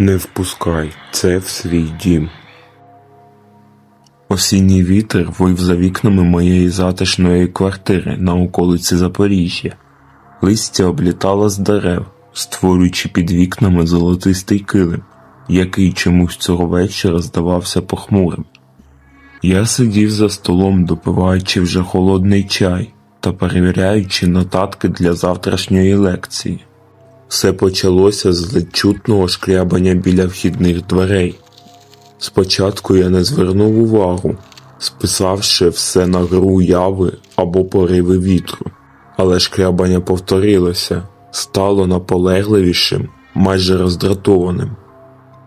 Не впускай це в свій дім. Осінній вітер вив за вікнами моєї затишної квартири на околиці Запоріжжя. Листя облітало з дерев, створюючи під вікнами золотистий килим, який чомусь цього вечора здавався похмурим. Я сидів за столом, допиваючи вже холодний чай та перевіряючи нотатки для завтрашньої лекції. Все почалося з ледь чутного шкрябання біля вхідних дверей. Спочатку я не звернув увагу, списавши все на гру уяви або пориви вітру, але шкрябання повторилося, стало наполегливішим, майже роздратованим,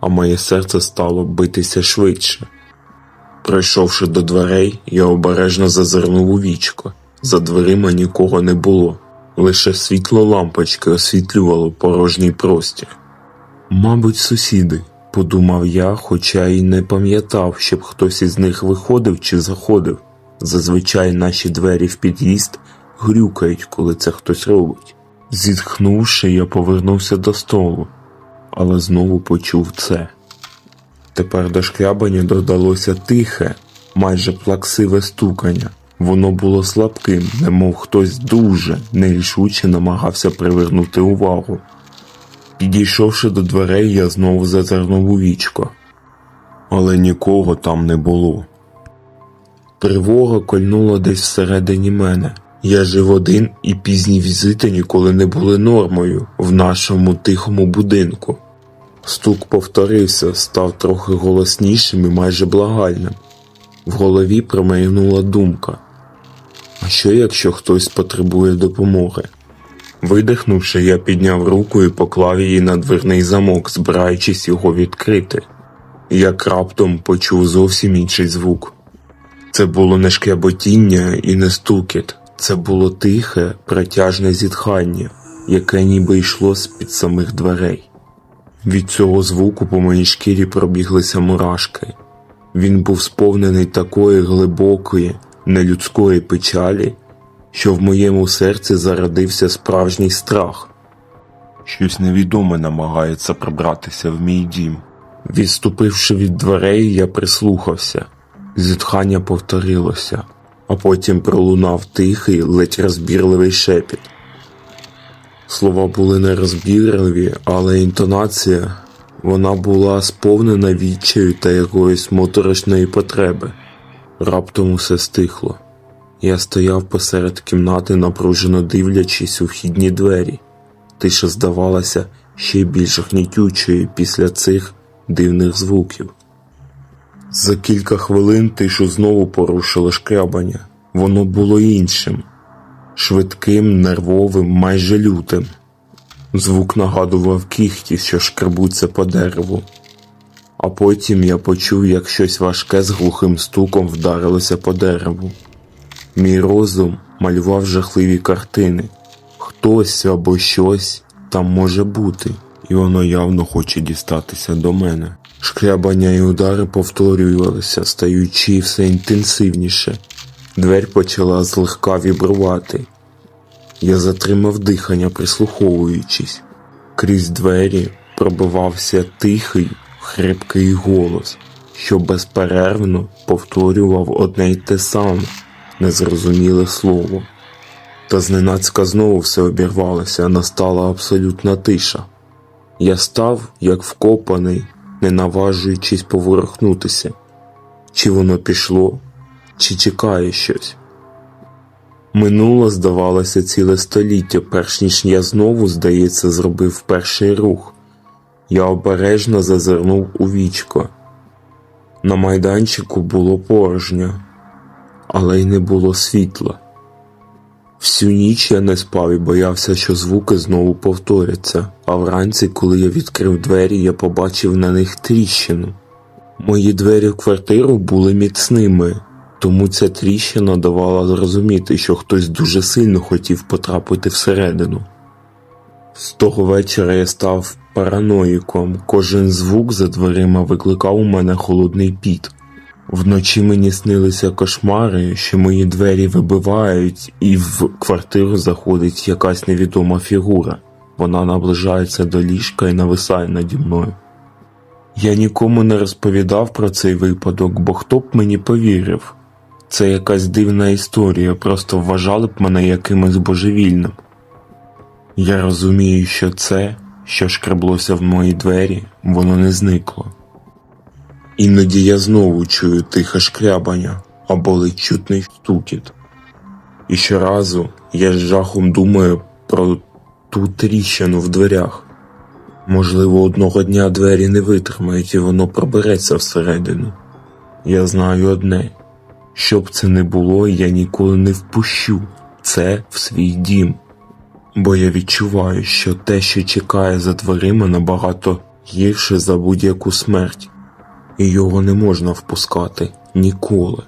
а моє серце стало битися швидше. Прийшовши до дверей, я обережно зазирнув у вічко. За дверима нікого не було, лише світло лампочки освітлювало порожній простір. Мабуть, сусіди, подумав я, хоча й не пам'ятав, щоб хтось із них виходив чи заходив. Зазвичай наші двері в під'їзд грюкають, коли це хтось робить. Зітхнувши, я повернувся до столу, але знову почув це. Тепер до шкрябання додалося тихе, майже плаксиве стукання. Воно було слабким, немов хтось дуже нерішуче намагався привернути увагу. Підійшовши до дверей, я знову зазирнув у вічко, але нікого там не було. Тривога кольнула десь всередині мене. Я жив один і пізні візити ніколи не були нормою в нашому тихому будинку. Стук повторився, став трохи голоснішим і майже благальним. В голові промайнула думка. Що якщо хтось потребує допомоги? Видихнувши, я підняв руку і поклав її на дверний замок, збираючись його відкрити. Як раптом почув зовсім інший звук. Це було не шкряботіння і не стукіт, це було тихе, протяжне зітхання, яке ніби йшло з-під самих дверей. Від цього звуку по моїй шкірі пробіглися мурашки. Він був сповнений такої глибокої, нелюдської печалі, що в моєму серці зародився справжній страх. Щось невідоме намагається пробратися в мій дім. Відступивши від дверей, я прислухався. Зітхання повторилося, а потім пролунав тихий, ледь розбірливий шепіт. Слова були нерозбірливі, але інтонація вона була сповнена відчаю та якоїсь моторошної потреби. Раптом усе стихло. Я стояв посеред кімнати, напружено дивлячись у вхідні двері. Тиша здавалася ще більш гнітючою після цих дивних звуків. За кілька хвилин тишу знову порушило шкрябання. Воно було іншим, швидким, нервовим, майже лютим. Звук нагадував кіхті, що шкребуться по дереву. А потім я почув, як щось важке з глухим стуком вдарилося по дереву. Мій розум малював жахливі картини. Хтось або щось там може бути, і воно явно хоче дістатися до мене. Шкрябання і удари повторювалися, стаючи все інтенсивніше. Дверь почала злегка вібрувати. Я затримав дихання, прислуховуючись. Крізь двері пробивався тихий, хрипкий голос, що безперервно повторював одне й те саме, незрозуміле слово. Та зненацька знову все обірвалося, настала абсолютна тиша. Я став, як вкопаний, не наважуючись поворухнутися. Чи воно пішло, чи чекає щось. Минуло, здавалося, ціле століття, перш ніж я знову, здається, зробив перший рух. Я обережно зазирнув у вічко. На майданчику було порожньо, але й не було світла. Всю ніч я не спав і боявся, що звуки знову повторяться, а вранці, коли я відкрив двері, я побачив на них тріщину. Мої двері в квартиру були міцними, тому ця тріщина давала зрозуміти, що хтось дуже сильно хотів потрапити всередину. З того вечора я став параноїком, кожен звук за дверима викликав у мене холодний піт. Вночі мені снилися кошмари, що мої двері вибивають, і в квартиру заходить якась невідома фігура. Вона наближається до ліжка і нависає наді мною. Я нікому не розповідав про цей випадок, бо хто б мені повірив. Це якась дивна історія, просто вважали б мене якимось божевільним. Я розумію, що це, що шкреблося в мої двері, воно не зникло. Іноді я знову чую тихе шкрябання або ледь чутний стукіт. І щоразу я з жахом думаю про ту тріщину в дверях. Можливо, одного дня двері не витримають і воно пробереться всередину. Я знаю одне: що б це не було, я ніколи не впущу це в свій дім. Бо я відчуваю, що те, що чекає за дверима, набагато гірше за будь-яку смерть, і його не можна впускати ніколи.